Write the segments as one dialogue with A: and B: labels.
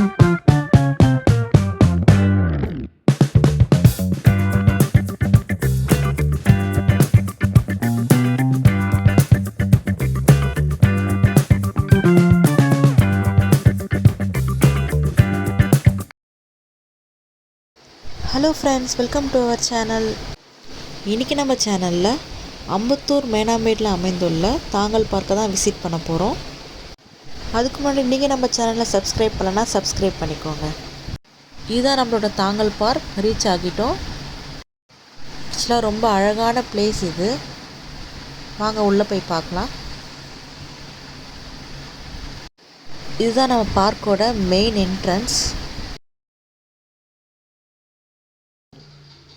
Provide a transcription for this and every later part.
A: Hello friends welcome to our channel இன்றைக்கி நம்ம சேனலில் அம்பத்தூர் மேனாம்பேட்டில் அமைந்துள்ள தாங்கல் பார்க்க தான் விசிட் பண்ண போகிறோம் அதுக்கு முன்னாடி நீங்கள் நம்ம சேனலை சப்ஸ்கிரைப் பண்ணலன்னா சப்ஸ்கிரைப் பண்ணிக்கோங்க. இதுதான் நம்மளோட தாங்கல் பார்க் ரீச் ஆகிட்டோம். ஆக்சுவலாக ரொம்ப அழகான பிளேஸ் இது. வாங்க உள்ளே போய் பார்க்கலாம். இதுதான் நம்ம பார்க்கோட மெயின் என்ட்ரன்ஸ்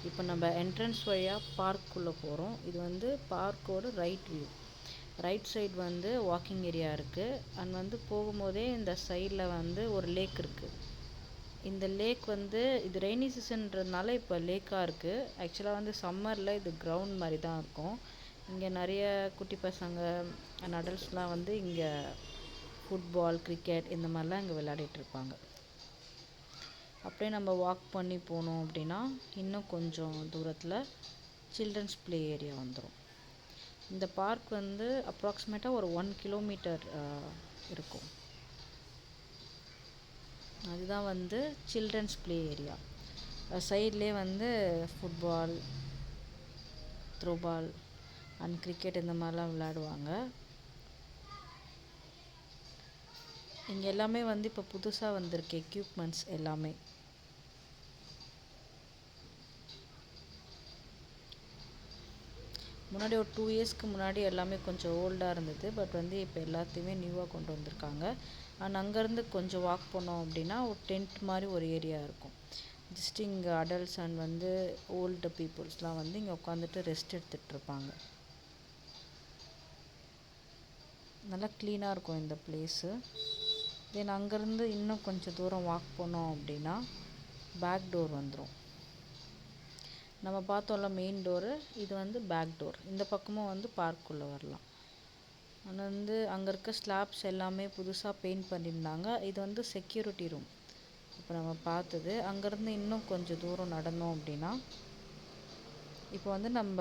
A: இப்போ நம்ம என்ட்ரன்ஸ் வழியாக பார்க்குள்ளே போகிறோம் இது வந்து பார்க்கோட ரைட் வியூ ரைட் சைடு வந்து வாக்கிங் ஏரியா இருக்குது அண்ட் வந்து போகும்போதே இந்த சைடில் வந்து ஒரு லேக் இருக்குது இந்த லேக் வந்து இது ரெய்னி சீசன்றதுனால இப்போ லேக்காக இருக்குது ஆக்சுவலாக வந்து சம்மரில் இது கிரவுண்ட் மாதிரி தான் இருக்கும். இங்கே நிறைய குட்டி பசங்க அண்ட் அடல்ட்ஸ்லாம் வந்து இங்கே ஃபுட்பால் கிரிக்கெட் இந்த மாதிரிலாம் இங்கே விளையாடிட்டுருப்பாங்க அப்படியே நம்ம வாக் பண்ணி போனோம் அப்படின்னா இன்னும் கொஞ்சம் தூரத்தில் சில்ட்ரன்ஸ் ப்ளே ஏரியா வந்துடும் இந்த பார்க் வந்து அப்ராக்சிமேட்டாக ஒரு ஒன் கிலோமீட்டர் இருக்கும். அதுதான் வந்து சில்ட்ரன்ஸ் ப்ளே ஏரியா சைட்லேயே வந்து ஃபுட்பால் த்ரோபால் அண்ட் கிரிக்கெட் இந்த மாதிரிலாம் விளையாடுவாங்க. இங்கே எல்லாமே வந்து இப்போ புதுசாக வந்திருக்கு எக்யூப்மெண்ட்ஸ் எல்லாமே. முன்னாடி ஒரு டூ இயர்ஸ்க்கு முன்னாடி எல்லாமே கொஞ்சம் ஓல்டாக இருந்தது. பட் வந்து இப்போ எல்லாத்தையுமே நியூவாக கொண்டு வந்திருக்காங்க. அண்ட் அங்கேருந்து கொஞ்சம் வாக் பண்ணோம் அப்படின்னா ஒரு டென்ட் மாதிரி ஒரு ஏரியா இருக்கும். ஜஸ்ட் இங்கே அடல்ட்ஸ் அண்ட் வந்து ஓல்டு பீப்புள்ஸ்லாம் வந்து இங்கே உட்காந்துட்டு ரெஸ்ட் எடுத்துகிட்டு இருப்பாங்க. நல்லா க்ளீனாக இருக்கும் இந்த பிளேஸு தென் அங்கேருந்து இன்னும் கொஞ்சம் தூரம் வாக் பண்ணோம் அப்படின்னா பேக் டோர் வந்துடும் நம்ம பார்த்தோம்ல மெயின் டோரு இது வந்து பேக் டோர் இந்த பக்கமும் வந்து பார்க்குள்ளே வரலாம். ஆனால் வந்து அங்கே இருக்க ஸ்லாப்ஸ் எல்லாமே புதுசாக பெயிண்ட் பண்ணியிருந்தாங்க. இது வந்து செக்யூரிட்டி ரூம் இப்போ நம்ம பார்த்தது அங்கேருந்து இன்னும் கொஞ்சம் தூரம் நடந்தோம் அப்படின்னா இப்போ வந்து நம்ம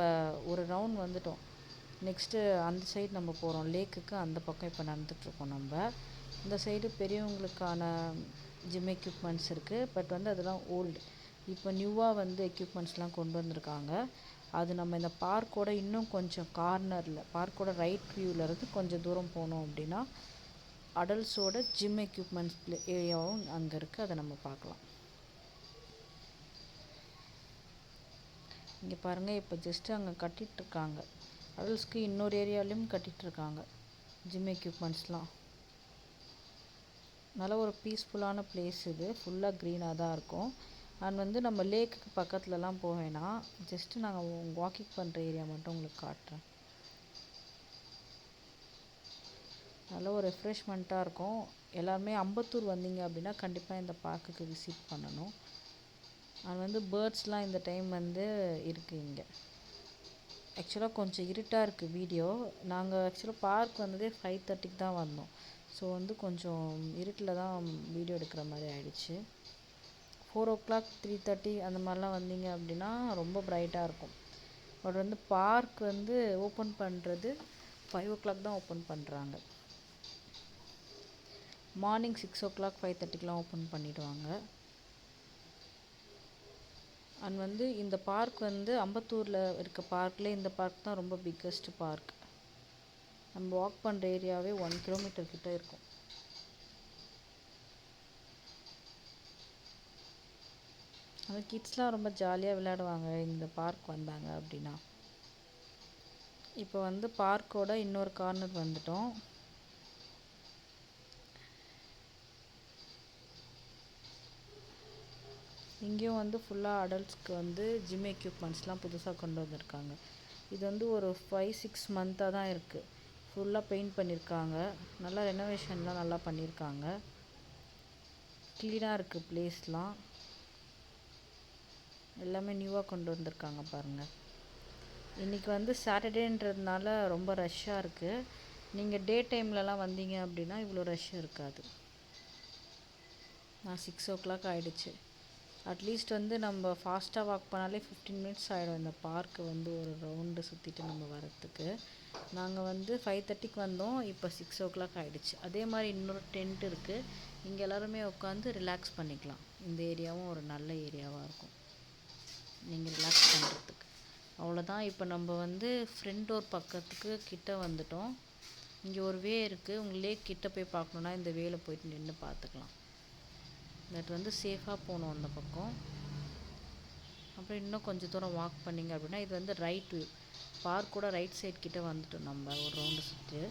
A: ஒரு ரவுண்ட் வந்துட்டோம். நெக்ஸ்ட்டு அந்த சைடு நம்ம போகிறோம் லேக்குக்கு அந்த பக்கம் இப்போ நடந்துகிட்ருக்கோம் நம்ம. இந்த சைடு பெரியவங்களுக்கான ஜிம் எக்யூப்மெண்ட்ஸ் இருக்குது பட் வந்து அதெல்லாம் ஓல்டு இப்போ நியூவாக வந்து எக்யூப்மெண்ட்ஸ்லாம் கொண்டு வந்திருக்காங்க. அது நம்ம இந்த பார்க்கோட இன்னும் கொஞ்சம் கார்னரில் பார்க்கோட ரைட் வியூவிலேருந்து கொஞ்சம் தூரம் போனோம் அப்படின்னா அடல்ட்ஸோட ஜிம் எக்யூப்மெண்ட்ஸ் ஏரியாவும் அங்கே இருக்குது அதை நம்ம பார்க்கலாம். இங்கே பாருங்கள் இப்போ ஜஸ்ட்டு அங்கே கட்டிகிட்ருக்காங்க அடல்ட்ஸ்க்கு இன்னொரு ஏரியாலையும் கட்டிகிட்ருக்காங்க ஜிம் எக்யூப்மெண்ட்ஸ்லாம் நல்ல ஒரு பீஸ்ஃபுல்லான பிளேஸ் இது. ஃபுல்லாக க்ரீனாக தான் இருக்கும். அண்ட் வந்து நம்ம லேக்குக்கு பக்கத்துலலாம் போக வேணாம். ஜஸ்ட்டு நாங்கள் வாக்கிங் பண்ணுற ஏரியா மட்டும் உங்களுக்கு காட்டுறேன். நல்ல ஒரு ரெஃப்ரெஷ்மெண்ட்டாக இருக்கும். எல்லாருமே அம்பத்தூர் வந்தீங்க அப்படின்னா கண்டிப்பாக இந்த பார்க்குக்கு விசிட் பண்ணணும். அண்ட் வந்து பேர்ட்ஸ்லாம் இந்த டைம் வந்து இருக்குது இங்கே. ஆக்சுவலாக கொஞ்சம் இருட்டாக இருக்குது வீடியோ நாங்கள் ஆக்சுவலாக பார்க் வந்ததே ஃபைவ் தேர்ட்டிக்கு தான் வந்தோம். ஸோ வந்து கொஞ்சம் இருட்டில் தான் வீடியோ எடுக்கிற மாதிரி ஆயிடுச்சு. Four o'clock three thirty அந்த மாதிரிலாம் வந்தீங்க அப்படின்னா ரொம்ப ப்ரைட்டாக இருக்கும். பட் வந்து பார்க் வந்து ஓப்பன் பண்ணுறது ஃபைவ் ஓ கிளாக் தான் ஓப்பன் பண்ணுறாங்க morning six o'clock five தேர்ட்டிக்கெலாம் ஓப்பன் பண்ணிவிடுவாங்க அண்ட் வந்து இந்த பார்க் வந்து அம்பத்தூரில் இருக்க பார்க்கில் இந்த பார்க் தான் ரொம்ப பிக்கஸ்ட் பார்க் நம்ம வாக் பண்ணுற ஏரியாவே ஒன் கிலோமீட்டர் கிட்டே இருக்கும். அந்த கிட்ஸ்லாம் ரொம்ப ஜாலியாக விளையாடுவாங்க. இந்த பார்க் வந்தாங்க அப்படின்னா. இப்போ வந்து பார்க்கோட இன்னொரு கார்னர் வந்துட்டோம். இங்கேயும் வந்து ஃபுல்லாக அடல்ட்ஸ்க்கு வந்து ஜிம் எக்யூப்மெண்ட்ஸ்லாம் புதுசாக கொண்டு வந்திருக்காங்க. இது வந்து ஒரு ஃபைவ் சிக்ஸ் மந்த்தாக தான் இருக்குது ஃபுல்லாக பெயிண்ட் பண்ணியிருக்காங்க நல்லா ரெனோவேஷன்லாம் நல்லா பண்ணியிருக்காங்க க்ளீனாக இருக்குது ப்ளேஸ்லாம் எல்லாமே நியூவாக கொண்டு வந்திருக்காங்க பாருங்கள் இன்றைக்கி வந்து சாட்டர்டேன்றதுனால ரொம்ப ரஷ்ஷாக இருக்குது நீங்கள் டே டைம்லலாம் வந்தீங்க அப்படின்னா இவ்வளோ ரஷ் இருக்காது. நான் சிக்ஸ் ஓ கிளாக் ஆகிடுச்சு அட்லீஸ்ட் வந்து நம்ம ஃபாஸ்ட்டாக வாக் பண்ணாலே ஃபிஃப்டீன் மினிட்ஸ் ஆகிடும் இந்த பார்க்கு வந்து ஒரு ரவுண்டு சுற்றிட்டு நம்ம வரத்துக்கு நாங்கள் வந்து ஃபைவ் தேர்ட்டிக்கு வந்தோம் இப்போ சிக்ஸ் ஓ கிளாக் ஆகிடுச்சு அதே மாதிரி இன்னொரு டென்ட் இருக்குது இங்கே எல்லாருமே உட்காந்து ரிலாக்ஸ் பண்ணிக்கலாம். இந்த ஏரியாவும் ஒரு நல்ல ஏரியாவாக இருக்கும். நீங்கள் ரிலாக்ஸ் பண்ணுறதுக்கு அவ்வளோதான் இப்போ நம்ம வந்து ஃப்ரண்ட் டோர் பக்கத்துக்கு கிட்ட வந்துட்டோம். இங்கே ஒரு வே இருக்குது உங்கள் லேக் கிட்ட போய் பார்க்கணுன்னா இந்த வேல போயிட்டு நின்று பார்த்துக்கலாம். தட் வந்து சேஃபாக போகணும் அந்த பக்கம். அப்புறம் இன்னும் கொஞ்சம் தூரம் வாக் பண்ணிங்க அப்படின்னா இது வந்து ரைட் வியூ பார்க்கோட ரைட் சைட் கிட்டே வந்துட்டோம் நம்ம. ஒரு ரவுண்டு சுற்றி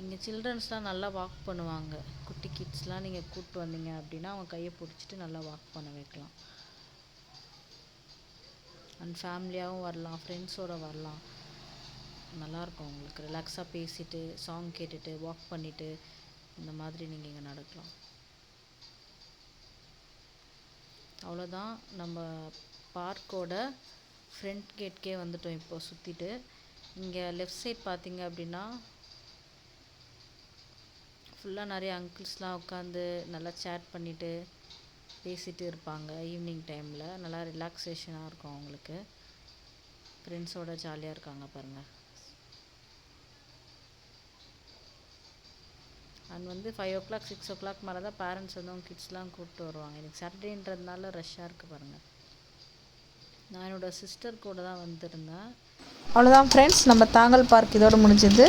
A: இங்கே சில்ட்ரன்ஸ்லாம் நல்லா வாக் பண்ணுவாங்க. குட்டி கிட்ஸ்லாம் நீங்கள் கூப்பிட்டு வந்தீங்க அப்படின்னா அவங்க கையை பிடிச்சிட்டு நல்லா வாக் பண்ண வைக்கலாம். அண்ட் ஃபேமிலியாகவும் வரலாம் ஃப்ரெண்ட்ஸோடு வரலாம். நல்லாயிருக்கும் உங்களுக்கு. ரிலாக்ஸாக பேசிட்டு சாங் கேட்டுட்டு வாக் பண்ணிவிட்டு இந்த மாதிரி நீங்கள் இங்கே நடக்கலாம். அவ்வளோதான் நம்ம பார்க்கோட ஃப்ரண்ட் கேட்கே வந்துட்டோம் இப்போ சுற்றிட்டு இங்கே லெஃப்ட் சைட் பார்த்தீங்க அப்படின்னா ஃபுல்லாக நிறைய அங்கிள்ஸ்லாம் உட்காந்து நல்லா சேட் பண்ணிவிட்டு பேசிகிட்டு இருப்பாங்க ஈவினிங் டைமில் நல்லா ரிலாக்ஸேஷனாக இருக்கும் அவங்களுக்கு. ஃப்ரெண்ட்ஸோட ஜாலியாக இருக்காங்க பாருங்கள் அண்ட் வந்து five o'clock six o'clock மேலே தான் பேரண்ட்ஸ் வந்து அவங்க கிட்ஸ்லாம் கூப்பிட்டு வருவாங்க. எனக்கு சாட்டர்டேன்றதுனால ரஷ்ஷாக இருக்குது பாருங்கள் நான் என்னோடய சிஸ்டர் கூட தான் வந்திருந்தேன்.
B: அவ்வளோதான் ஃப்ரெண்ட்ஸ் நம்ம தாங்கல் பார்க் இதோடு முடிஞ்சது.